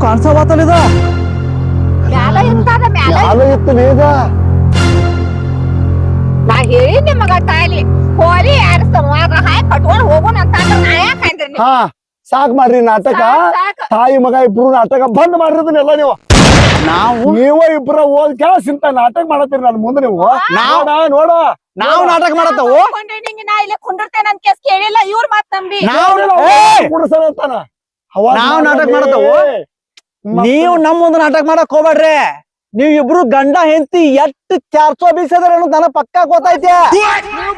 ಕಾಣಿಸವಾತಲಿದ ಮ್ಯಾಲ ಇರ್ತಾರ ಮ್ಯಾಲ ಯಾಲ ಇತ್ತು ಬೇಗ. ನಾ ಹೇಳಿ ತಾಲಿ ಕೋಲಿ ಯಾರ ಸಂವಾದ ಹಾಯ್ ಕಟ್ಕೊಂಡ್ ಹೋಗೋಣ ಅಂತ ಅಂದ್ರ ನಾ ಯಾಕೆ ಅಂದ್ರಿ ಹಾ ಸಾಕ್ ಮಾಡ್ರಿ ನಾಟಕ. ತಾಯಿ ಮಗ ಇಬ್ರು ನಾಟಕ ಬಂದ್ ಮಾಡಿರೋದನ್ನೆಲ್ಲ ನೀವು. ನಾವು ನೀವು ಇಬ್ರ ಓದ್ ಕೆಲಸ ಇಂತ ನಾಟಕ ಮಾಡತ್ತೀರಿ ನನ್ ಮುಂದೆ ನೀವು. ನಾವ್- ನೋಡ ನೋಡ. ನಾವು ನಾಟಕ ಮಾಡತ್ತವು. ನಾ ಇಲ್ಲಿ ಕುಂಡಿರ್ತೇನೆ ಅಂತ ಕೇಸ್ ಕೇಳಿಲ್ಲ ಇವ್ರ ಮಾತ್ ನಂಬಿ. ನಾವು ಏ, ಕುಡಿಸಲತ್ತಾನ ನಾವ್ ನಾಟಕ ಮಾಡತ್ತವು? ನೀವು ನಮ್ಮೊಂದು ಮುಂದೆ ನಾಟಕ ಮಾಡಕ್ ಹೋಗ್ಬೇಡ್ರಿ. ನೀವ್ ಇಬ್ರು ಗಂಡ ಹೆಂಡತಿ ಎಷ್ಟ್ ಚಾರ್ಸೋ ಬೀಸದ್ರ ನನ್ನ ಪಕ್ಕ ಪಕ್ಕಾ ಗೊತ್ತೈತೆ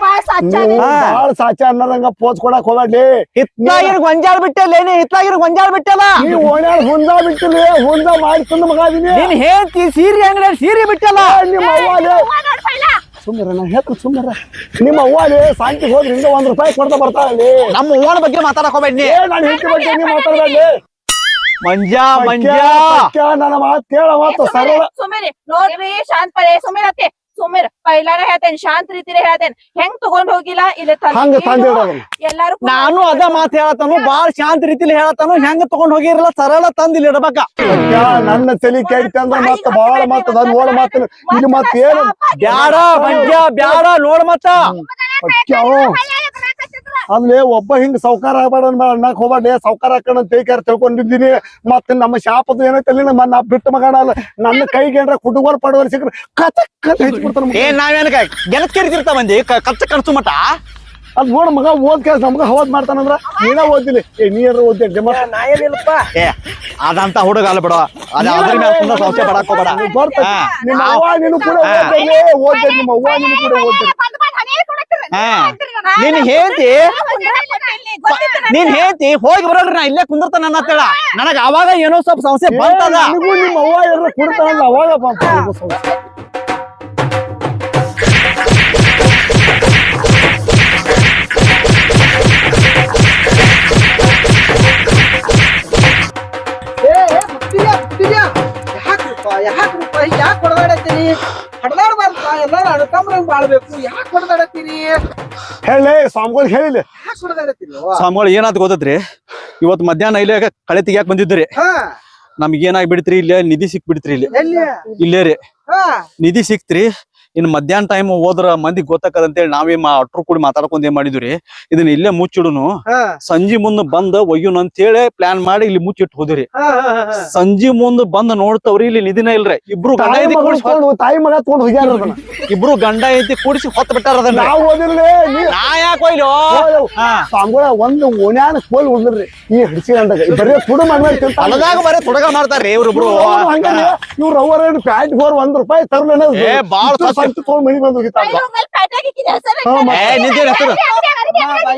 ಬಾಳ ಸಾಚ ಅನ್ನೋದಂಗ ಪೋಸ್ ಕೊಡಕ್ ಹೋಗ್ಬೇಡಿ ಹಿತ್ತಾಗಿನ ಗೊಂಜಾಳ ಬಿಟ್ಟಲ್ಲ ಏನೇ? ಹಿತ್ತಾಗಿನ ಗೊಂಜಾಳ ಬಿಟ್ಟಲ್ಲ? ನೀವ್ ಓಣ್ಯಾಳ ಹುಂದ ಬಿಟ್ಟಿಲ್ಲ ಹುಂದ ಮಾಡಿ ತಂದು ಮಗ ಅದೀನಿ ನೀನ್ ಹೇಳ್ತಿ ಸೀರೆ ಅಂಗಡಿ ಸೀರೆ ಬಿಟ್ಟಲ್ಲ? ನಿಮ್ಮ ಸುಮ್ಮರ ನಾ ಹೇಳ್ತೀನಿ ಸುಮ್ಮರ ನಿಮ್ಮ ಅವ್ವ ಸಾಂತಿಗೆ ಹೋದ್ರೆ ಹಿಂಗ ಒಂದ್ ರೂಪಾಯಿ ಕೊಡ್ತಾ ಬರ್ತಾರಲ್ಲಿ ನಮ್ಮ ಓಣ ಬಗ್ಗೆ ಮಾತಾಡಕ್ ಹೋಗ್ಬೇಡಿ ಏ ನಾನು ಹೆಂಡತಿ ಬಗ್ಗೆ ಮಾತಾಡ್ಬೇಡಿ ಮಂಜಾ ಮಂಜಾ ನನ್ನ ಮಾತು ಕೇಳ ಮಾತು ಸರಳ. ಸುಮಿರಿ ನೋಡ್ರಿ ಪಡೆ ಸುಮೀರ್ ಅತ್ತೆ. ಸುಮೀರ್ ಪೈಲಾರ ಹೇಳ್ತೇನೆ ಶಾಂತ ರೀತಿಲೇ ಹೇಳ್ತೇನೆ. ಹೆಂಗ್ ತಗೊಂಡ್ ಹೋಗಿಲ್ಲ ಇಲ್ಲಿ ತಂದ್ ಹಂಗ ತಂದಿಡೋದು ಎಲ್ಲಾರು ನಾನು ಅದ ಮಾತು ಹೇಳತಾನು ಬಾಳ ಶಾಂತ ರೀತಿಲಿ ಹೇಳತಾನು ಹೆಂಗ್ ತಗೊಂಡ್ ಹೋಗಿರಲ್ಲ ಸರಳ ತಂದ್ ಇಲ್ಲಿ ಇಡಬೇಕ. ನನ್ನ ತಲಿ ಕೇಳ್ತಂದ್ರೆ ಅಂದ್ರ ಮತ್ತ ಬಾಳ ಮತ್ತ ಅದ ನೋಡ ಮಾತು ಇದು ಮತ್ತ ಏನು ಬ್ಯಾಡ ಮಂಜಾ ಬ್ಯಾಡ ನೋಡ್ ಮತ್ತ. ಅಂದ್ರೆ ಒಬ್ಬ ಹಿಂಗ್ ಸೌಕಾರ ಆಗ್ಬೇಡ ಅಣ್ಣಕ್ ಹೋಗ್ಬೇಡ ಸೌಕಾರ ಹಾಕೋಣ ತೇಕಾರ ತಿಳ್ಕೊಂಡಿದ್ದೀನಿ. ಮತ್ತೆ ನಮ್ಮ ಶಾಪದ ಏನೈತೆ ಅಲ್ಲಿ ನಮ್ಮ ನಾ ಬಿಟ್ಟು ಮಗಣ ಅಲ್ಲ ನನ್ನ ಕೈಗೆ ಏನ್ರ ಕುಟುಂಬ ಪಡವರ್ ಸಿಕ್ಕ್ರೆ ಕಚಕ್ ಕತ್ ಹೆಚ್ಚಿಬಿಡ್ತಾನ ಏ ನಾವೇನ ಗೆಲತ್ ಕೇಳ್ತಿರ್ತ ಮಂದಿ? ಕಚ್ಚ ಕಣಸು ಮಟ ಅದ್ ನೋಡ ಮಗ ಓದ್ ಕೆಲ್ಸ ನಮ್ಗ ಹೋದ್ ಮಾಡ್ತಾನಂದ್ರ ನೀನ ಓದಿಲಿ ಏ ನೀ ಏನ್ರ ಓದ್ ನಾ ಏನಿಲ್ಲಪ್ಪ. ಏ ಅದಂತ ಹುಡುಗ ಅಲ್ಲ ಬಿಡೋ. ಅದ ಅದ್ರ ಮೇಲೆ ಸುಮ್ಮನೆ ಸಂಶಯ ಪಡಕ್ ಹೋಗ್ಬೇಡ. ಬರ್ತ. ನಿಮ್ಮ ಅವ್ವ ನೀನು ಕೂಡ ಓದ್ತೇನೆ ನಿಮ್ಮ ಅವ್ವ ನೀನು ಕೂಡ ಓದ್ತೇನೆ ಹಾ. ನೀನ್ ಹೇಳ್ತಿ? ನೀನ್ ಹೇಳ್ತಿ ಹೋಗಿ ಬರೋಲ್ರಿ ನಾ ಇಲ್ಲೇ ಕುಂದಿರ್ತಾನ ನನ್ನ ಹತ್ತೇಳ ನನಗ ಅವಾಗ ಏನೋ ಸ್ವಲ್ಪ ಸಮಸ್ಯೆ ಬಂತದ. ನಿಮ್ಮ ಅವ್ವ ಕುಡ್ತಾನಲ್ಲ ಕೊಡ್ತಾನಲ್ಲ ಅವಾಗ ಹೇಳಿ ಸ್ವಾಮಿಗಳು ಹೇಳಿಲ್ಲ. ಸ್ವಾಮಿಗಳು ಏನಾದ್ ಗೊತ್ತದ್ರಿ? ಇವತ್ ಮಧ್ಯಾಹ್ನ ಇಲ್ಲೇ ಕಳೆ ತೆಗಿಯಾಕ ಬಂದಿದ್ರಿ ನಮ್ಗೆ ಏನಾಗಿ ಬಿಡ್ತ್ರಿ ಇಲ್ಲೇ? ನಿಧಿ ಸಿಕ್ ಬಿಡ್ತ್ರಿ ಇಲ್ಲಿ ಇಲ್ಲೇ ರೀ. ನಿಧಿ ಸಿಕ್ತ್ರಿ. ಇನ್ ಮಧ್ಯಾಹ್ನ ಟೈಮ್ ಹೋದ್ರ ಮಂದಿ ಗೊತ್ತಾಕದಂತೇಳಿ ನಾವೇ ಅಟ್ರು ಕೂಡಿ ಮಾತಾಡ್ಕೊಂಡ್ ಏನ್ ಮಾಡಿದ್ವಿ ಇದನ್ನ ಇಲ್ಲೇ ಮುಚ್ಚಿಡುನು. ಸಂಜೆ ಮುಂದ ಬಂದ್ ಅಂತ ಅಂತೇಳಿ ಪ್ಲಾನ್ ಮಾಡಿ ಇಲ್ಲಿ ಮುಚ್ಚಿಟ್ಟು ಹೋದ್ರಿ. ಸಂಜೆ ಮುಂದ್ ಬಂದ್ ನೋಡ್ತವ್ರಿ ಇಲ್ಲಿ ನಿಧಿನ ಇಲ್ರಿ. ಇಬ್ರು ಗಂಡ ತಾಯಿ ಐತಿ ತಾಯಿ ಮಗ ತಗೊಂಡು ಹೋಗ್ಯಾರ ಇಬ್ರು ಗಂಡ ಐತಿ ಕೂಡಿಸಿ ಹೊತ್ ಬಿಟ್ಟಾರ ಅದನ್ನ. ನೀ ಯಾಕೆ ಒಯ್ಲು? ಹಾ. ಸ್ವಾಮಿಗಳ ಒಂದು ಓಣ್ಯಾನ ಕೋಲ್ ಉಳಿದ್ರಿ ಈ ಹಿಡಿಸಿ ಅಂದಾಗ ಬರೀ ಕುಡು ಮಾಡ್ಬೇಕು ಹೊಲದಾಗ ಬರೀ ತುಡಗ ಮಾಡ್ತಾರ್ರಿ ಇವ್ರಿಬ್ರು. ಇವ್ರ ಅವರ ಪ್ಯಾಂಟ್ ಹೋರ್ ಒಂದ್ ರೂಪಾಯಿ ತರ್ಲೇನ ಬಾಳ್ ಸಂತ ತಗೊಂಡ್ ಮನಿಗ್ ಬಂದ್ ಹೋಗಿತ್ತ ಹಾ, ಮತ್ತೆ. ಏ ನಿಂದೇನ್ ಹೆಸರು?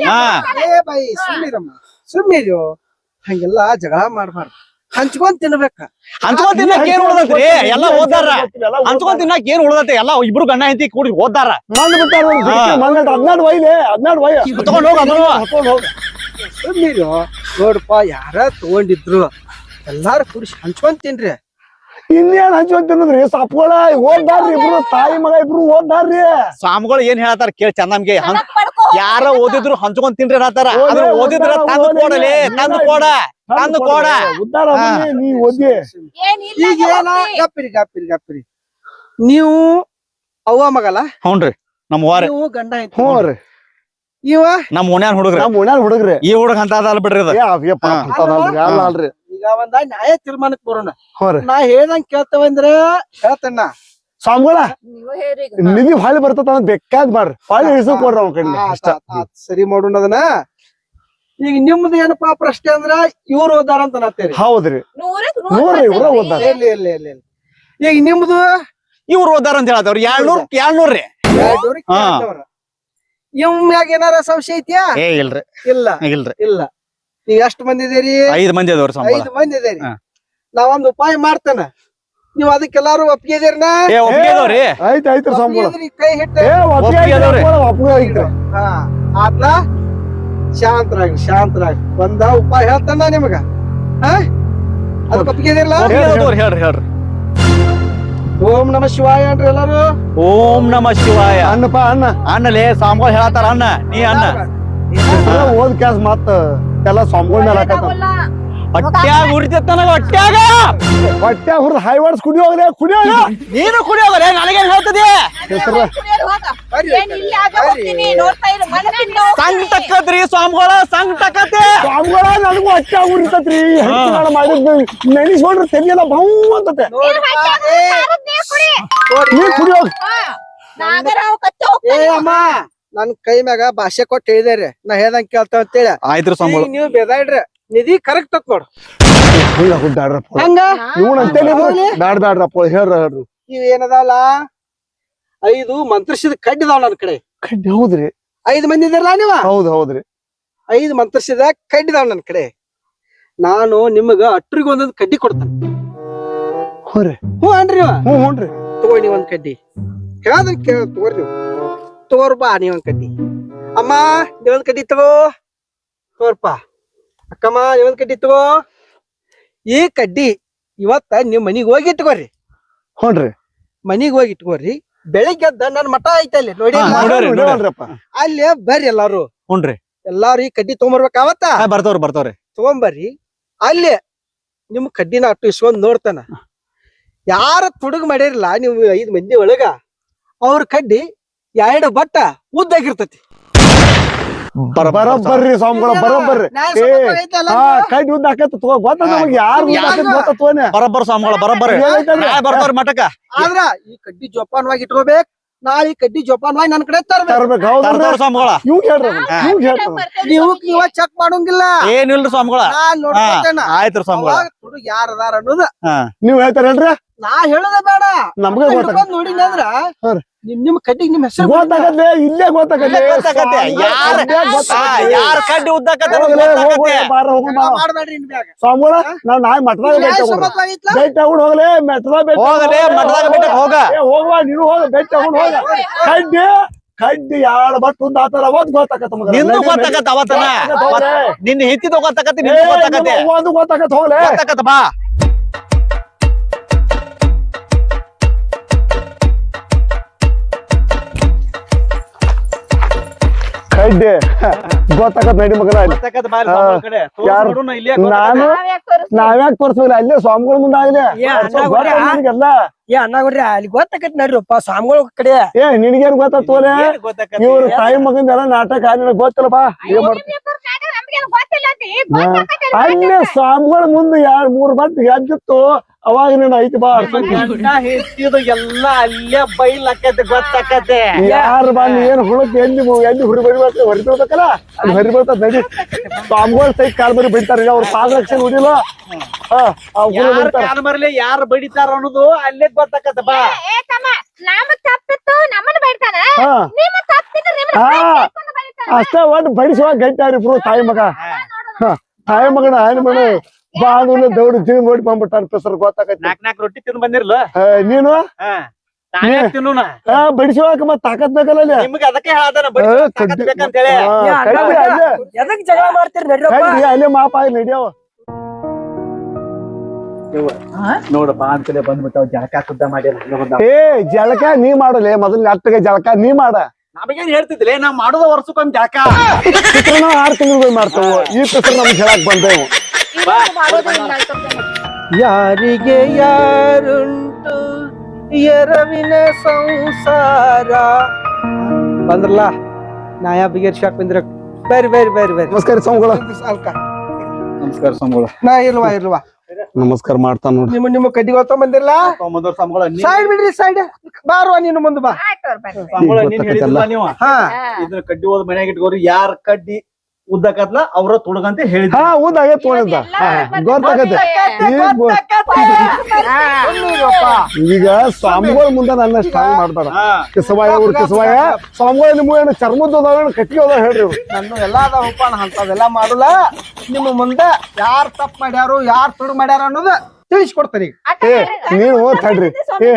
ಹಾ. ಏ ಬಾಯಿ ಸುಮ್ಮನಿರಮ್ಮ ಸುಮ್ಮನಿರು ಹಂಗೆಲ್ಲ ಜಗಳ ಮಾಡ್ಬಾರ್ದು. ಹಂಚ್ಕೊಂಡ್ ತಿನ್ಬೇಕ. ಹಂಚ್ಕೊಂಡ್ ತಿನ್ನಕ್ ಏನ್ ಉಳ್ದತ್ರಿ ಎಲ್ಲ ಓದಾರ ಹಂಚ್ಕೊಂಡ್ ತಿನ್ನಕ್ ಏನ್ ಉಳ್ದತ್ತೆ ಎಲ್ಲ ಇಬ್ರು ಗಂಡ ಹೆಂಡತಿ ಕೂಡಿ ಓದಾರ ಮಣ್ಣು ಬಿಟ್ಟಾರ ಹದಿನಾರು ವೈಲೆ ಹದಿನಾರು ವೈ ತಗೊಂಡ್ ಹೋಗ ತಗೊಂಡ್ ಹೋಗ. ಸುಮ್ಮನಿರು ನೋಡಪ್ಪ ಯಾರ ತಗೊಂಡಿದ್ರು. ಎಲ್ಲಾರು ಕುಡಿಸಿ ಹಂಚ್ಕೊಂಡ್ ತಿನ್ರಿ. ಇನ್ನೇನ್ ಹಂಚ್ಕೊಂಡ್ ತಿನ್ನದ್ರಿ ಸಪ್ಗಳ? ಓದ್ದಾರ್ರಿ ಇಬ್ರು ತಾಯಿ ಮಗ ಇಬ್ರು ಓದ್ದಾರ್ರಿ ಸ್ವಾಮಿಗಳು ಏನ್ ಹೇಳ್ತಾರ ಕೇಳಿ ಚಂದ ನಮ್ಗೆ ಯಾರ ಓದಿದ್ರು ಹಂಚ್ಕೊಂಡ್ ತಿನ್ರಿ ಹೇಳ್ತಾರ. ಅದ್ರ ಓದಿದ್ರ ತಂದು ಕೊಡಲಿ ತಂದು ಕೊಡ ತಂದು ಕೊಡ. ಉದ್ದಾರ ನೀ ಓದಿ. ಈಗ ಏನ? ಗಪ್ಪಿರಿ ಗಪ್ಪಿರಿ ಗಪ್ಪಿರಿ. ನೀವು ಅವ್ವ ಮಗಲ್ಲ? ಹೌನ್ರಿ ನಮ್ಮ ವಾರ ನೀವು ಗಂಡ ಹ್ಞೂ ರೀ. ಇವ? ನಮ್ ಓಣ್ಯಾನ್ ಹುಡುಗ್ರಿ. ನಮ್ ಓಣ್ಯಾನ್ ಹುಡುಗ್ರಿ. ಈ ಹುಡುಗ ಅಂತ ಅದಲ್ಲ ಬಿಡ್ರಿ ಅಲ್ರಿ? ಈಗ ಒಂದ ನ್ಯಾಯ ತೀರ್ಮಾನಕ್ ಬರೋಣ. ನಾ ಹೇಳ್ದಂಗ್ ಕೇಳ್ತವಂದ್ರ ಹೇಳ್ತಣ್ಣ ಸ್ವಾಮಿಗಳ ನಿಧಿ ಹೊಳಿ ಬರ್ತದ ಬೇಕಾದ್ ಮಾಡ್ರಿ. ಹೊಳಿ ಇಳಿಸು ಕೊಡ್ರಿ ಕಡೆ ಅಷ್ಟ. ಸರಿ ಮಾಡೋಣ ಅದನ್ನ. ಈಗ ನಿಮ್ದು ಏನಪ್ಪಾ ಪ್ರಶ್ನೆ ಅಂದ್ರ ಇವ್ರು ಓದಾರ ಅಂತ ನಾತೇರಿ. ಹೌದ್ರಿ. ನೂರ್ರಿ, ಇವ್ರ ನೂರ್ ಓದಾರ. ಈಗ ನಿಮ್ದು ಇವ್ರು ಓದಾರ ಅಂತ ಹೇಳ್ತಾವ್ರಿ ಎರಡ್ನೂರ್ ಎರಡ್ನೂರ್ರಿ. ಇವ್ ಮ್ಯಾಗ ಏನಾರ ಸಂಶಯ ಐತ್ಯಾ? ಏ ಇಲ್ರಿ. ಇಲ್ಲ. ಇಲ್ರಿ. ಇಲ್ಲ. ನೀವ್ ಎಷ್ಟ್ ಮಂದಿ ಇದೀರಿ? ಐದ್ ಮಂದಿ ಅದಾವ್ರಿ ಸಂಬಳ. ಐದು ಮಂದಿ ಇದೀರಿ. ಹಾ. ನಾವೊಂದ್ ಉಪಾಯ ಮಾಡ್ತೇನೆ. ನೀವ್ ಅದಕ್ಕೆಲ್ಲಾರು ಒಪ್ಪಿಗೆ ಇದೀರ್ನ? ಏ ಒಪ್ಪಿಗೆ ಅದಾವ್ರಿ. ಆಯ್ತ್ ಆಯ್ತ್ರಿ ಸ್ವಾಮಿಗಳ ಒಪ್ಪಿಗೆ ಇದ್ರಿ, ಕೈ ಹಿಟ್ಟ. ಏ ಒಪ್ಪಿಗೆ ಒಪ್ಪಿಗೆ ಅದಾವ್ರಿ. ಐತ್ರಿ, ಒಪ್ಪಿಗೆ ಐತ್ರಿ. ಹಾ ಆತ್ಲ ಶಾಂತರಾಗಿ ಶಾಂತರಾಗಿ. ಒಂದ ಉಪಾಯ ಹೇಳ್ತಾನ ನಿಮಗ? ಹಾ? ಅದಕ್ಕೆ ಒಪ್ಪಿಗೆ ಇದೀರಲ್ಲ? ಒಪ್ಪಿಗೆ ಅದಾವ್ರಿ ಹೇಳ್ರಿ ಹೇಳ್ರಿ. ಓಂ ನಮ ಶಿವಾಯ ಅನ್ರಿ ಎಲ್ಲಾರು? ಓಂ ನಮ ಶಿವಾಯ. ಅನ್ನಪ್ಪ ಅನ್ನ ಅನ್ನಲೇ ಸಾಂಬಾರ್ ಹೇಳತ್ತಾರ ಅನ್ನ ನೀ ಅನ್ನ ಓದ್ ಕ್ಯಾಸ್ ಮತ್ತ ಎಲ್ಲ ಮೇಲೆ ಹಾಕತ್ತ ಹೊಟ್ಟ್ಯಾಗ ಉರಿತೈತ್ ನನಗ ಹೊಟ್ಯಾಗ. ಹೊಟ್ಟೆ ಹುರಿದು ಹೈವಾಡ್ಸ್ ಕುಡಿ ಹೋಗ್ರೆ ಕುಡಿ ಹೋಗ ನೀನು ಕುಡಿಯೋಗರೆ ನನಗೇನ್ ಹೇಳ್ತದೆ? ಸಂಗ್ ತಕ್ಕತ್ರಿ ಸ್ವಾಮಿಗಳ ಸಂಗ್ ತಕ್ಕತ್ತೆ ಸ್ವಾಮಿಗಳ ನನಗೂ ಹೊಟ್ಟ್ಯಾಗ ಉರಿತತ್ರಿ. ಹೆಚ್ಚಿನ ಮಾಡಿದ್ದು ನೆನೆಸ್ಕೊಂಡ್ರೆ ತೆಗಿಯಲ್ಲ ಬಹು ಅಂತತೆ. ನೀ ಕುಡಿ. ಹೋಗ. ನಾಗರಾವ್ ಏ ಅಮ್ಮ. ನನ್ ಕೈ ಮ್ಯಾಗ ಭಾಷೆ ಕೊಟ್ಟು ಹೇಳಿದಾರೆ ನಾ ಹೇಳ್ದಂಗ್ ಕೇಳ್ತಾವ ಅಂತೇಳಿ. ಆಯ್ತು ಸಂಬಳ. ನೀವ್ ನೀವು ಬೇದಾಡ್ರಿ ನಿಧಿ ಕರೆಕ್ಟ್ ತತ್ ನೋಡು. ಹುಡ್ಡಾಡ್ರಪ್ಪ ಹಂಗ? ಬ್ಯಾಡ್ ಬ್ಯಾಡ್ರಪ್ಪ ಹೇಳ್ರ ಹೇಳ್ರಿ. ಇವ್ ಏನದಾವಲ್ಲ ಐದು ಮಂತ್ರಿಸಿದ ಕಡ್ಡಿದಾವ್ ನನ್ ಕಡೆ. ಕಡ್ಡಿ ಹೌದ್ರಿ. ಐದ್ ಮಂದಿ ಇದ್ರಲ್ಲ ನೀವ? ಹೌದ್ ಹೌದ್ರಿ. ಐದು ಮಂತ್ರಿಸಿದ ಕಡ್ಡಿದಾವ್ ನನ್ ಕಡೆ. ನಾನು ನಿಮಗ ಅಟ್ರಿಗೆ ಒಂದೊಂದ್ ಕಡ್ಡಿ ಕೊಡ್ತೇನೆ. ಹ್ಞೂ ಅನ್ರಿ ಹ್ಞೂ ಹ್ಞೂನ್ರಿ ತಗೋರಿ ನೀವ್ ಒಂದ್ ಕಡ್ಡಿ. ಕೇಳದ್ರ ಕೇಳ ತಗೋರಿ ನೀವು. ತಗೋರ್ ಬಾ ನೀವ್ ಒಂದ್ ಕಡ್ಡಿ ಅಮ್ಮ ನೀವೊಂದ್ ಕಡ್ಡಿ ತಗೋ. ತಗೋರ್ಪ ಅಕ್ಕಮ್ಮ ನೀವೊಂದ್ ಕಡ್ಡಿ ತಗೋ. ಈ ಕಡ್ಡಿ ಇವತ್ತ ನೀವ್ ಮನಿಗ್ ಹೋಗಿ ಇಟ್ಕೋರಿ. ಹ್ಞೂನ್ರಿ ಮನಿಗ್ ಹೋಗಿ ಇಟ್ಕೋರಿ. ಬೆಳಿಗ್ಗೆ ಎದ್ದ ನನ್ ಮಠ ಐತಲ್ಲಿ ನೋಡಿ ಹಾ, ಅಲ್ಲಿ ಬರ್ರಿ ಎಲ್ಲಾರು. ಹುನ್ರಿ. ಎಲ್ಲಾರು ಈ ಕಡ್ಡಿ ತಗೊಂಬರ್ಬೇಕ ಅವತ್ತ ಹಾ, ಬರ್ತವ್ರಿ ಬರ್ತವ್ರಿ. ತಗೊಂಬರ್ರಿ. ಅಲ್ಲಿ ನಿಮ್ ಕಡ್ಡಿನ ಅಟ್ಟು ಇಸ್ಕೊಂಡ್ ನೋಡ್ತಾನ. ಯಾರ ತುಡುಗ್ ಮಾಡಿರಲ್ಲ ನೀವು ಐದ್ ಮಂದಿ ಒಳಗ? ಅವ್ರ ಕಡ್ಡಿ ಎರಡು ಬಟ್ಟ ಉದ್ದಾಗಿರ್ತತಿ. ಬರಬರ್ರಿ ಸ್ವಾಮಿಗಳ ಬರೋಬ್ಬರ್ರಿ ಏ ಹಾ ಕಡ್ಡಿ ಉದ್ದ ಹಾಕತ್ತ ತಗೋ ಗೊತ್ತ ನಮಗೆ ಯಾರು ಉದ್ದ ಗೊತ್ತ ತಗೋನೆ? ಬರೋಬ್ಬರ್ ಸ್ವಾಮಿಗಳ ಬರೋಬ್ಬರ್ ಬರ್ತವ್ರಿ ಮಠಕ್ಕ. ಆದ್ರ ಈ ಕಡ್ಡಿ ಜೋಪಾನವಾಗಿ ಇಟ್ಕೋಬೇಕ್. ನಾ ಈ ಕಡ್ಡಿ ಜೋಪಾನವಾಗಿ ನನ್ ಕಡೆ ತರ್ಬೇಕು. ಹೌದ್ರಿ ಸ್ವಾಮಿಗಳ. ಇವ್ ಹೇಳ್ರಿ ಇವ್ ಹೇಳ್ರಿ ನೀವು ನೀವ ಚೆಕ್ ಮಾಡೋಂಗಿಲ್ಲ. ಏನಿಲ್ರಿ ಸ್ವಾಮಿಗಳ? ಆಯ್ತು ಸ್ವಾಮಿಗಳ. ಯಾರ ಅದಾರ ಅನ್ನೋದ ನೀವ್ ಹೇಳ್ತಾರೇನ್ರಿ ನಾ ಹೇಳೋದ ಬೇಡ. ನಮ್ಗ ಹಿಡ್ಕೊಂಡ್ ಅಂದ್ರ. ನಿಮ್ ನಿಮ್ ಕಡ್ಡಿಗ್ ನಿಮ್ ಹೆಸರು ಗೊತ್ತಾಗತ್ತೆ ಇಲ್ಲೇ ಗೊತ್ತಾಗತ್ತೆ. ಯಾರ್- ಯಾರ ಕಡ್ಡಿ ಉದ್ದಕತ್ತೆ. ಮಾಡ್ಬೇಡ್ರಿ ಸ್ವಾಮಿಗಳ ನಾವ್ ಮಠದಾಗ ತಗೊಂಡ್ ಹೋಗ್ಲೇ. ಮಠದಾಗ ಹೋಗ. ಹೋಗ್ವಾ ನೀನು ಹೋಗ ಭೇಟಿ ತಗೊಂಡ್ ಹೋಗ ಕಡ್ಡಿ ಕಡ್ಡಿ ಯಾಳ ಬಟ್ ಒಂದ್ ಆತರ ಅವತ್ ಮಗ ನಿಂದು ಗೊತ್ತಾಗತ್ತ ಅವತ್ತನ? ನಿನ್ನ ಹೆತ್ತಿದ ಗೊತ್ತಾಗತ್ತೆ ನಿಂದು ಗೊತ್ತಾಗತ್ತೆ ಹೋಗ್ಲೇ. ಗೊತ್ತಾಗತ್ತ ಬಾ. ಯಾರು? ನೋಡು ನಡಿ ಮಗನ ನಾನು ನಾವ್ಯಾಕ್ ತೋರ್ಸೋಲ್ಲ ಅಲ್ಲೇ ಸ್ವಾಮಿಗಳ ಮುಂದೆ ಆಗ್ಲಿ ಏ, ಅಣ್ಣ ಗುಡ್ಡ. ನಿನಗೆಲ್ಲ. ಏ ಅಣ್ಣ ಕೊಡ್ರಿ ಅಲ್ಲಿ ಗೊತ್ತಾಕತ್ ನಡ್ರಿಪ್ಪ ಸ್ವಾಮಿಗಳ ಕಡೆ. ಏ ನಿನಗೇನ್ ಗೊತ್ತಾಗ್ತೋಲೆ? ಇವ್ರ ತಾಯಿ ಮಗಂದೆಲ್ಲ ನಾಟಕ ನಿನಗ್ ಗೊತ್ತಿಲ್ಲಪ್ಪ. ಬಾ ಏನ್ ಅಲ್ಲೇ ಸ್ವಾಮಿಗಳ ಮುಂದೆ ಯಾರು ಮೂರ್ ಬಟ್ ಎದ್ದಿತ್ತು ಅವಾಗ ನೀನ್ ಐತಿ ಬಾ ಹೆತ್ತಿದು ಎಲ್ಲ ಅಲ್ಲೇ ಬೈಲ್ ಆಕತ್ತೆ ಗೊತ್ತಾಕತ್ತೆ ಯಾರು ಬಾ ಏನ್ ಹುಳಕ್ ಎಲ್ಲಿ ಎಲ್ಲಿ ಹುರಿ ಬರಿಬೇಕು ಹೊರಿಬಿಡ್ಬೇಕಲ್ಲ ಅಲ್ಲಿ ಹೊರಿ ಬೀಳ್ತದ ನಡಿ. ಸ್ವಾಮಿಗಳ ಸೈ ಕಾಲ್ ಬರಿ ಬೈತಾರ. ಅವ್ರ ಪಾದರಕ್ಷೆ ನೋಡಿಲ್ಲ. ಹಾ ಆ ಹುಳ ಯಾರ ಬೀಳ್ತಾರ ಕಾಲ ಮರಲಿ ಯಾರು ಬಡಿತಾರ ಅನ್ನೋದು ಅಲ್ಲೇ ಗೊತ್ತಾಕತ್ತ ಬಾ. ನಮಗ್ ತಪ್ಪಿತ್ತು ನಮ್ಮನ್ನ ಬೈತಾನ? ಹಾ. ನಿಮ್ಮ ತಪ್ಪಿತ್ತು ನಿಮ್ಮನ್ನ. ಅಷ್ಟೇ ಒಟ್ಟು ಬಡಿಸುವಾಗ ಗಟ್ಟಿ ಇಬ್ರು ತಾಯಿ ಮಗ. ಹಾ ತಾಯಿ ಮಗನ ಆಯ್ನ ಮಗ ಬಾಣುಲ ದೌಡ್ ಜೀವ ನೋಡಿ ಬಂದ್ಬಿಟ್ಟ ಪೆಸರ್ ಗೊತ್ತಾಕೈತಿ ನಾಕ್ ನಾಕ್ ರೊಟ್ಟಿ ತಿಂದು ಬಂದಿರ್ಲ? ನೀನು? ನಾನೇ ತಿನ್ನೋಣ ಆ ಬಡಿಸುವಾಗ ಮತ್ ತಾಕತ್ ಬೇಕಲ್ಲ ಅಲ್ಲಿ. ನಿಮ್ಗೆ ಅದಕ್ಕೆ ಎದಕ್ ಜಗಳ ಮಾಡ್ತೀರಿ ಅಲ್ಲೇ ಮಾಪ ನಡಿಯವ. ನೋಡಪ್ಪ ಅಂತಲೇ ಬಂದ್ಬಿಟ್ಟಾವ ಜಳಕ ಶುದ್ಧ ಮಾಡಿ ಏ ಜಳಕ ನೀ ಮಾಡಲೇ ಮೊದಲ್ ಅಟ್ಟಗೆ ಜಳಕ ನೀ ಮಾಡ. ನಮಗೇನ್ ಹೇಳ್ತಿದ್ಲೆ ನಾವ್ ಮಾಡೋದ ವರ್ಷಕ್ಕೊಂದ್ ಜಳಕ. ಆರ್ ತಿಂಗಳು ಮಾಡ್ತೇವೆ ಈ ಪೆಸರ್ ನಮ್ಗೆ ಹೇಳಕ್ ಬಂದೇವು. ಯಾರಿಗೆ ಯಾರುಂಟು ಎರವಿನ ಸಂಸಾರ? ಬಂದ್ರಲ್ಲ ನಾಯಾ ಬಿಗೇರ್ ಶಾಕ್ ಬಂದ್ರ ಬೇರೆ ಬೇರೆ ಬೇರೆ ಬೇರೆ ನಮಸ್ಕಾರ ಸ್ವಾಮಿಗಳ. ನಮಸ್ಕಾರ ಸ್ವಾಮಿಗಳ. ನಾ ಇಲ್ವಾ ಇಲ್ವಾ ನಮಸ್ಕಾರ ಮಾಡ್ತಾನ ನೋಡ್ರಿ. ನಿಮ್ಮ ನಿಮ್ಮ ಕಡ್ಡಿಗಳು ಸ್ವಾಮಿಗಳ ಸೈಡ್ ಬಿಡ್ರಿ ಸೈಡ್ ಬಾರುವ ನೀನು ಮುಂದೆ ಬಾ. ಸ್ವಾಮಿಗಳ ನೀನ್ ಹೇಳಿದ್ರಲ್ಲ ನೀವು? ಹಾ. ಇದ್ರ ಕಡ್ಡಿ ಹೋದ ಮನ್ಯಾಗ ಇಟ್ಕೋರಿ ಯಾರ ಕಡ್ಡಿ ಉದ್ದಕತ್ಲ ಅವ್ರ ತೊಡಗಂತ ಹೇಳಿದ್ರು. ಹಾ ತೊಗೊಂಡಿದ್ದ ಗೊತ್ತಾಗತ್ತೆ. ಈಗ ಸ್ವಾಮಿಗಳ ಮುಂದೆ ನನ್ನ ಸ್ಟ್ರಾಂಗ್ ಮಾಡ್ತಾರ. ಕಿಸವಾಯ ಅವ್ರ ಕಿಸವಾಯ. ಸ್ವಾಮಿಗಳ ನಿಮ್ಮ ಏನು ಚರ್ಮದ ಕಟ್ಟಿ ಕಟ್ಟಿಗೆ ಅದಾವ ಹೇಳ್ರಿ. ನನ್ನ ಎಲ್ಲಾ ಅದಾವಪ್ಪ ನಾ ಅಂತವೆಲ್ಲ ಮಾಡಲ್ಲ. ನಿಮ್ಮ ಮುಂದೆ ಯಾರ್ ತಪ್ಪ ಮಾಡ್ಯಾರು ಯಾರ್ ತಡ ಮಾಡ್ಯಾರ ಅನ್ನೋದು ತಿಳಿಸ್ಕೊಡ್ತಾರೆ ಈಗ. ನೀನು ನೀವು ತಡ್ರಿ. ಏ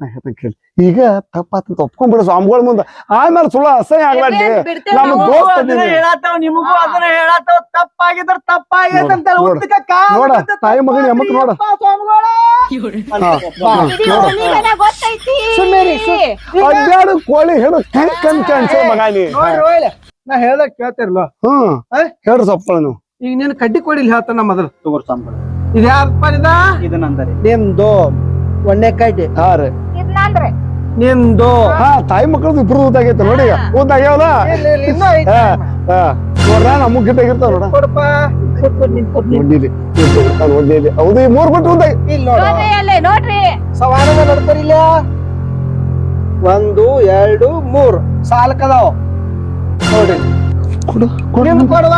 ನಾ ಕೇಳಿ. ಈಗ ತಪ್ಪಾತ ಒಪ್ಕೊಂಡ್ಬಿಡ ಸ್ವಾಮಿಗಳ ಮುಂದೆ. ಆಮೇಲೆ ಸುಳ್ಳು ಅಸಹ್ಯ ಆಗ್ಲಾಡ್ಲಿ ನಮ್ಮ ದೋಸ್ತ ಅದನ್ನ ಹೇಳತ್ತಾವ ನಿಮಗೂ ಅದನ್ನ ಹೇಳತ್ತಾವ. ತಪ್ಪಾಗಿದ್ರ ಅಂತ ನೋಡ್. ತಾಯಿ ಮಗನ ಎಮ್ಮತ್ ನೋಡ. ಅಡ್ಡಾಡು ಕೋಳಿ ಹೇಳು ಕಣ್ ಕಣ್ ಕಾಣಿಸೋ ಮಗ ನೀ. ಹೇಳ್ದಾಗ ಕೇಳ್ತಿರ್ಲ? ಹ್ಮ್? ಹೇಳ್ರಿ ಸೊಪ್ಪಳ ನೀವು ಈಗ ನೀನ್ ಕಡ್ಡಿ ಕೊಡಿಲ್ ಹೇಳ್ತಾನ ಅದ್ರ ತಗೋರ್ ಸಾಂಬಾರ ಇದು ಯಾರಪ್ಪ ಇದ ನಿಮ್ದು ಒಣ್ಣೆ ಕಡ್ಡಿ. ಹಾ ರೀ. ಇದ್ ನಂದ್ರಿ. ನಿಮ್ದು ಹಾ ತಾಯಿ ಮಕ್ಕಳದು ಇಬ್ರು ಊದಾಗೈತೆ ನೋಡಿ ಹಾ. ನೋಡ್ರ ನಮಗ್ ಗಿಟ್ಟಾಗಿರ್ತಾವ ನೋಡ ಕೊಡಪ್ಪ ಕೊಡ್, ಕೊಡ್, ನೀನ್ ಕೊಡ್, ನೀನ್. ನೋಡಿಲಿ ನೋಡಿಲಿ ಹೌದು ಈ ಮೂರ್ ಬಿಟ್ಟು ನೋಡು. ನೋಡ್ರಿ ಅಲ್ಲೇ ನೋಡ್ರಿ. ಸವಾರನ ನಡ್ತಾರಿಲ್ಲ ಒಂದು ಎರಡು ಮೂರು. ಸಾಲಕದಾವ ನೋಡಿ. ಕೊಡು ನಿಮ್ದು ಕೊಡುವ?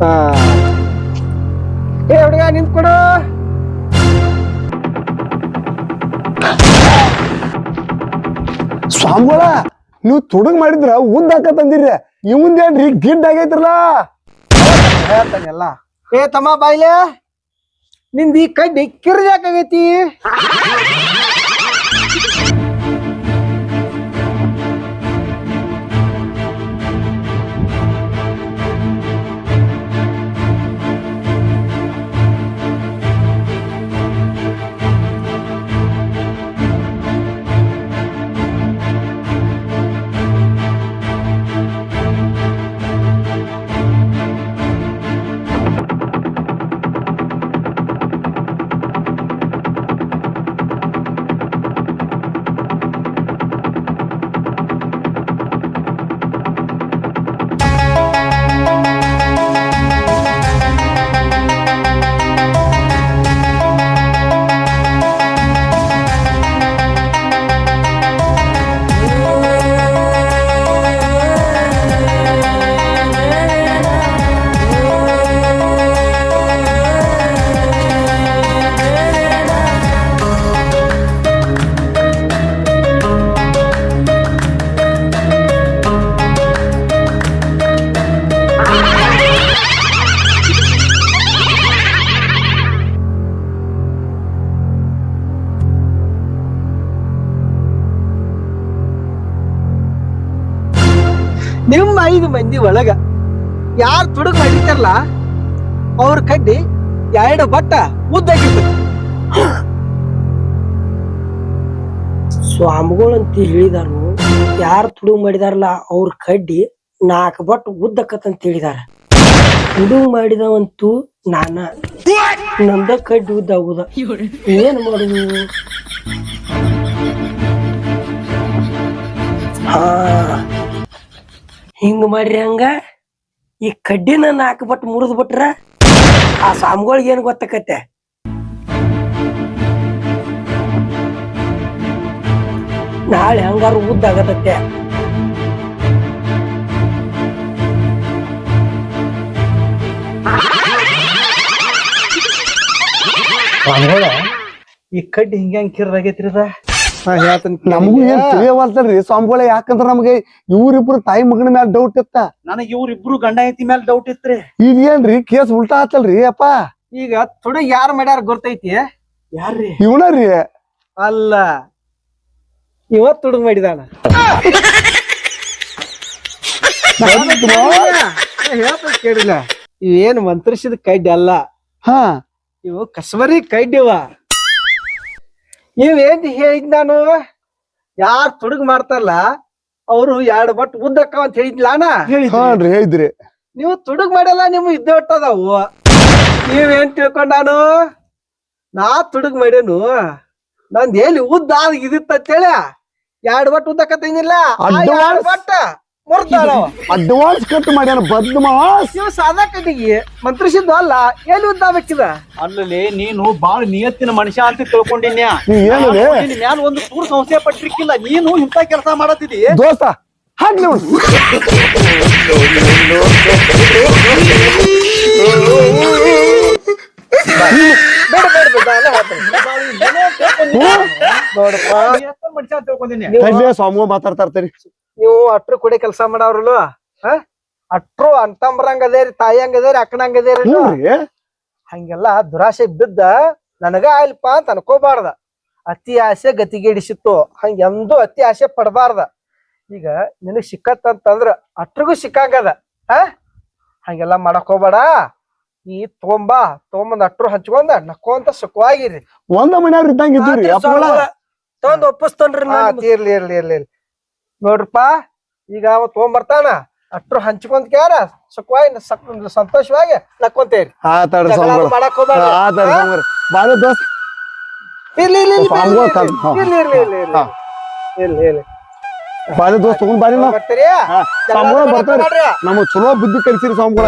ಹಾ. ಏ ಹುಡುಗ ನಿಂತ್ ಸ್ವಾಮಿಗಳ, ನೀವು ತುಡುಗ್ ಮಾಡಿದ್ರ ಉದ್ದ ಹಾಕತ್ತಂದಿರಿ ಇವಂದೇನ್ರಿ ಗಿಡ್ ಆಗೈತ್ರಲ್ಲ? ಹೇಳ್ತಾನೆಲ್ಲ. ಏ ತಮ್ಮ ಬಾಯ್ಲೆ, ನಿಂದ ಈ ಕಡ್ಡಿ ಕಿರ್ಜಾಕಾಗೈತಿ ನಿಮ್ಮ ಐದು ಮಂದಿ ಒಳಗ ಯಾರು ತುಡುಗ್ ಮಾಡಿರ್ತಾರಲ್ಲ, ಅವ್ರ ಕಡ್ಡಿ ಎರಡು ಬಟ್ಟ ಉದ್ದಾಗಿತ್ತು. ಸ್ವಾಮಿಗಳು ಅಂತ ಹೇಳಿದಾರು, ಯಾರು ತುಡು ಮಾಡಿದಾರಲ್ಲ, ಅವ್ರ ಕಡ್ಡಿ ನಾಲ್ಕು ಬಟ್ ಉದ್ದಕ್ಕತ್ತಂತ ಹೇಳಿದಾರ. ತುಡು ಮಾಡಿದವಂತೂ ನಾನ. ನಂದ ಕಡ್ಡಿ ಉದ್ದ ಆಗುದ. ಏನ್ ಮಾಡುದು? ಹಾ. ಹಿಂಗ ಮಾಡ್ರಿ ಹಂಗ? ಈ ಕಡ್ಡಿನ ನಾಲ್ಕು ಬಟ್ ಮುರಿದ್ ಬಿಟ್ರ ಆ ಸಾಮ್ಗಳಿಗೆ ಏನ್ ಗೊತ್ತಾಕತ್ತೆ? ನಾಳೆ ಹಂಗಾರು ಉದ್ದ ಆಗತತ್ತೆ ಈ ಕಡ್ಡಿ ಹಿಂಗ ಕಿರ್ರಾಗೈತ್ರಿ ಅದ? ಹೇಳ್ತೇನೆ ನಮಗೂ ಏನ್ ತಿಳಿಯವಲ್ತಲ್ರಿ ಸ್ವಾಮಿಗಳ ಯಾಕಂದ್ರ ನಮಗೆ ಇವ್ರಿಬ್ರು ತಾಯಿ ಮಗನ ಮ್ಯಾಲ ಡೌಟ್ ಇತ್ತ. ನನಗ್ ಇವ್ರಿಬ್ರು ಗಂಡ ಐತಿ ಮೇಲೆ ಡೌಟ್ ಇತ್ರಿ. ಈಗ ಏನ್ರಿ ಕೇಸ್ ಉಲ್ಟಾ ಆತಲ್ರಿ ಅಪ್ಪ. ಈಗ ತುಡುಗ್ ಯಾರ ಮಾಡ್ಯಾರ ಗೊತ್ತೈತಿ? ಯಾರ್ರಿ? ಇವನರಿ. ಅಲ್ಲ. ಇವತ್ ಹುಡುಗ ಮಾಡಿದಾನ. ಕೇಳಿಲ್ಲ. ಇವೇನ್ ಮಂತ್ರಿಸಿದ ಕೈಡ್ ಅಲ್ಲ. ಹಾ. ಇವು ಕಸ್ಬರಿ ಕಡ್ಡಿವ. ಇವೇನ್ ಹೇಳಿದ್ ನಾನು? ಯಾರ್ ತುಡುಗ್ ಮಾಡ್ತಾರಲ್ಲ ಅವ್ರು ಎರಡು ಬಟ್ ಉದ್ದಕ್ಕ ಅಂತ ಹೇಳಿದ್ಲ ನಾ ಹಾನ್ರಿ ಹೇಳಿದ್ರಿ. ನೀವು ತುಡುಗ್ ಮಾಡಲ್ಲ ನಿಮ್ ಇದ್ದೇ ಹೊಟ್ಟದವು ನೀವೇನ್ ತಿಳ್ಕೊಂಡ ನಾನು? ನಾ ತುಡುಗ್ ಮಾಡೇನು. ನಂದ್ ಎಲ್ಲಿ ಉದ್ದ ಇದಿತ್ತ ಅಂತೇಳಿ ಎರಡ್ ಬಟ್ ಉದ್ದಕ್ಕ ತಿಂದಿಲ್ಲ. ಎರಡ್ ಬಟ್ ಅಡ್ವಾನ್ಸ್ ಕಟ್ ಮಾಡ್ಯಾನ ಮಾಸ್ ಸಾದಾ ಮಂತ್ರಿಸಿದ್ದು ಅಲ್ಲ ಎಲ್ಲಿ ಉದ್ದ ಬೇಕಿದ ಅಲ್ಲಲ್ಲಿ ನೀನು ಬಾಳ ನಿಯತ್ತಿನ ಮನುಷ್ಯ ಅಂತ ತಿಳ್ಕೊಂಡಿನ್ಯಾ. ನೀ ಏನದೆ? ನಿನ್ ಒಂದು ಪಟ್ಟಿರ್ಕಿಲ್ಲ ನೀನು ಇಂತ ಕೆಲಸ ಮಾಡತ್ತಿದಿ. ದೋಸ್ತ. ಬೇಡ ಬೇಡ ಬೇಡ ಅಲ್ಲ ಹೇಳ್ತೇನೆ. ನೋಡಪ್ಪ ಮನುಷ್ಯ ಅಂತ ತಿಳ್ಕೊಂಡಿನಿ ತಡ್ಲೆ ಸ್ವಾಮಿಗಳು ಮಾತಾಡ್ತಾರ್ತಾರಿ ನೀವು ಅಟ್ರು ಕೂಡ ಕೆಲಸ ಮಾಡವ್ರಲ್ಲ ಹ? ಅಟ್ರು ಅಂತಂಬ್ರಂಗ್ ಅದೇರಿ ತಾಯಿ ಹಂಗ ಅದೇರಿ ಅಕ್ಕನಂಗ ಅದೇರಿ ರೀ ಹಂಗೆಲ್ಲ ದುರಾಸೆ ಬಿದ್ದ ನನಗ ಆಯ್ಲಪ್ಪ ಅಂತ ಅನ್ಕೋಬಾರ್ದ. ಅತಿ ಆಸೆ ಗತಿಗೇಡಿಸಿತ್ತು. ಹಂಗ ಎಂದೂ ಅತಿ ಆಸೆ ಪಡಬಾರ್ದ. ಈಗ ನಿನಗ್ ಸಿಕ್ಕತ್ತಂತಂದ್ರ ಅಟ್ರಿಗೂ ಸಿಕ್ಕಂಗದ ಹ? ಹಂಗೆಲ್ಲ ಮಾಡಕ್ ಹೋಗ್ಬೇಡ. ಈ ತೊಂಬಾ ತೊಂಬಂದ್ ಅಟ್ರು ಹಂಚ್ಕೊಂಡ ನಕ್ಕೋಂತ ಸುಖವಾಗಿರಿ. ಒಂದ ಮನ್ಯಾವ್ರ ಇದ್ದಂಗ ಇದ್ದೀರಿ ತಗೊಂಡ್ ಒಪ್ಪಿಸ್ತನ್ರಿ ಇರ್ಲಿ ಇರ್ಲಿ ಇರ್ಲಿ ಇರ್ಲಿ ನೋಡ್ರಪ್ಪ ಈಗ ಅವ ತಗೊಂಬರ್ತಾನ ಅಷ್ಟ್ರು ಹಂಚ್ಕೊಂತ ಕ್ಯಾರ ಸುಖವಾಗಿ ಸಕ್- ಸಂತೋಷವಾಗಿ ನಕ್ಕೊಂತೇರಿ. ಆತಾಡ್ರಿ ಸ್ವಾಮಿಗಳು ಮಾಡಕ್. ಆತಾಡ್ರಿ ದೋಸ್ತ್. ಇರ್ಲಿ ಇರ್ಲಿ ಇರ್ಲಿ ಇರ್ಲಿ. ಇರ್ಲಿ ಇರ್ಲಿ ಇರ್ಲಿ ದೋಸ್ತ್ ತಗೊಂಡ್ ಬಾರಿ ನಾವು ಬರ್ತೀರಿ. ಬರ್ತಾರೆ. ನಮಗ್ ಚಲೋ ಬುದ್ಧಿ ಕಲಿಸಿರಿ ಸ್ವಾಮಿಗಳ